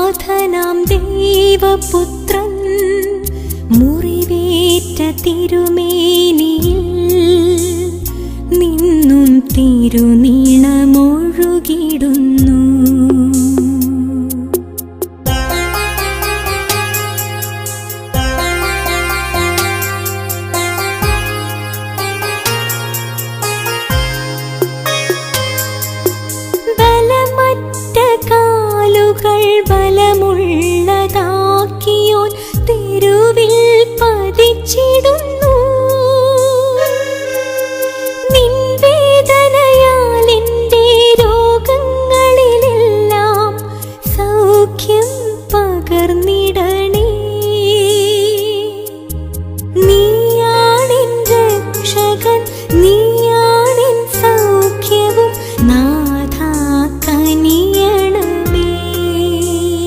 നാഥനാം ദൈവപുത്രൻ മുറിവേറ്റ തിരുമേനിയിൽ നിന്നും തിരുനീണമൊഴുകിടുന്നു 快乐沐浴